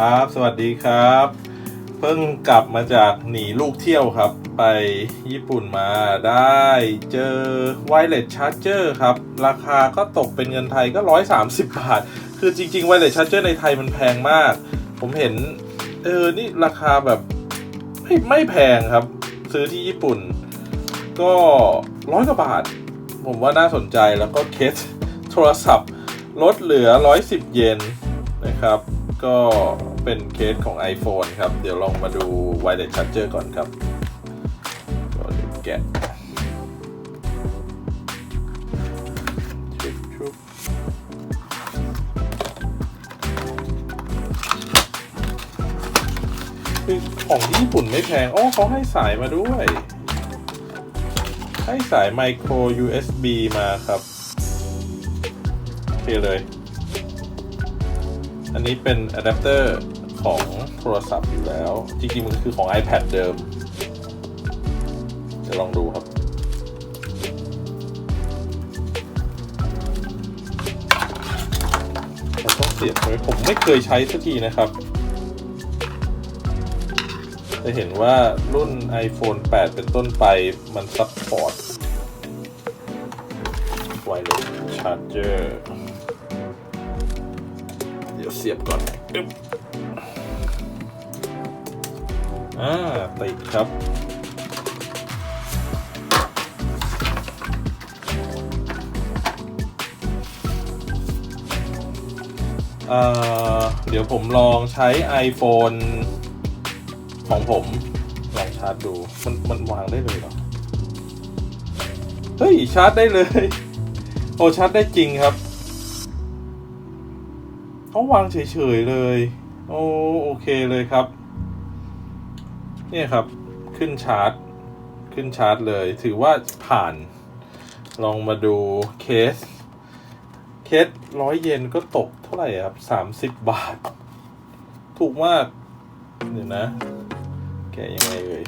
ครับ สวัสดีครับ เพิ่งกลับมาจากหนีลูกเที่ยวครับ ไปญี่ปุ่นมาได้เจอไวเลสชาร์เจอร์ครับ ราคาก็ตกเป็นเงินไทยก็ 130 บาท คือจริงๆไวเลสชาร์เจอร์ในไทยมันแพงมาก ผมเห็น เออ นี่ราคาแบบไม่ไม่แพงครับ ซื้อที่ญี่ปุ่น ก็ร้อยกว่าบาท ผมว่าน่าสนใจแล้วก็เคสโทรศัพท์ลดเหลือ 110 เยนนะครับ ก็ เป็นเคสของ iPhone ครับ เดี๋ยวลองมาดู Wireless Charger ก่อนครับก็เดี๋ยวแกะชุบชุบคือของที่ญี่ปุ่นไม่แพงอ๋อเขาให้สายมาด้วย ให้สาย micro USB มาครับโอเคเลย อันนี้เป็นอะแดปเตอร์ ของโทรศัพท์อยู่แล้ว จริงๆมันคือของ iPad เดิม จะลองดูครับมันต้องเสียบไว้ผมไม่เคยใช้สักทีนะครับ จะเห็นว่ารุ่น iPhone 8 เป็นต้นไปมันซัพพอร์ต Wireless Charger เดี๋ยวเสียบก่อน อ่าติดครับเเดี๋ยวผมลองใช้ iPhone ของผม ลองชาร์จดู มันมันวางได้เลยเหรอ เฮ้ย ชาร์จได้เลย โอ้ชาร์จได้จริงครับเขาวางเฉยๆเลย โอโอเคเลยครับ เนี่ยครับขึ้นชาร์จขึ้นชาร์จเลย ถือว่าผ่าน ลองมาดูเคส เคสร้อยเยนก็ตกเท่าไหร่ครับสามสิบบาท ถูกมากเดี๋ยวนะ แกยังไงเอ่ย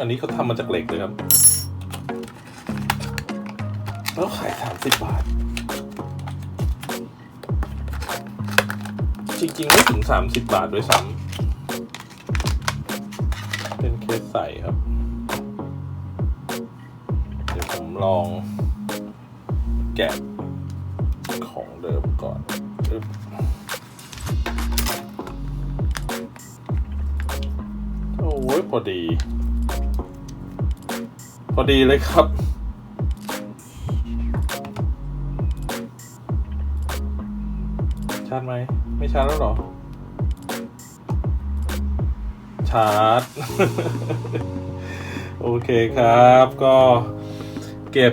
อันนี้เขาทำมาจากเหล็กเลยครับ แล้วขายสามสิบบาท จริงๆ ไม่ถึงสามสิบบาทด้วยซ้ำเป็นเคสใสครับ เดี๋ยวผมลองแกะของเดิมก่อนอึ๊บโอ้ยพอดี พอดีเลยครับาร์จไหม ไม่ชาร์จแล้วหรอ ชาร์จ โอเคครับ ก็เก็บ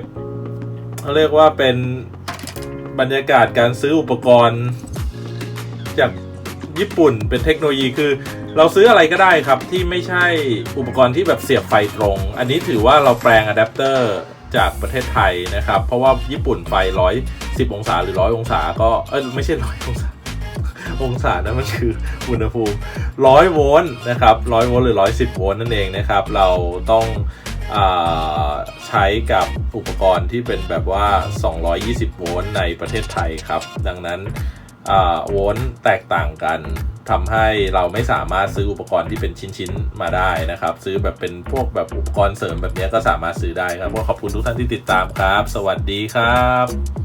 เขาเรียกว่าเป็นบรรยากาศการซื้ออุปกรณ์ จากญี่ปุ่นเป็นเทคโนโลยีคือ เราซื้ออะไรก็ได้ครับที่ไม่ใช่อุปกรณ์ที่แบบเสียบไฟตรง อันนี้ถือว่าเราแปลงอะแดปเตอร์จากประเทศไทยนะครับ เพราะว่าญี่ปุ่นไฟ 110 องศาหรือ 100 องศาก็เออไม่ใช่ 100 องศา องศานะมันคืออุณหภูมิ 100 โวลต์นะครับ100 โวลต์หรือ 110 โวลต์นั่นเองนะครับ เราต้องอใช้กับอุปกรณ์ที่เป็นแบบว่า 220 โวลต์ในประเทศไทยครับ ดังนั้นโวลต์แตกต่างกันทำให้เราไม่สามารถซื้ออุปกรณ์ที่เป็นชิ้นๆมาได้นะครับ ซื้อแบบเป็นพวกแบบอุปกรณ์เสริมแบบนี้ก็สามารถซื้อได้ครับก็ขอบคุณทุกท่านที่ติดตามครับ สวัสดีครับ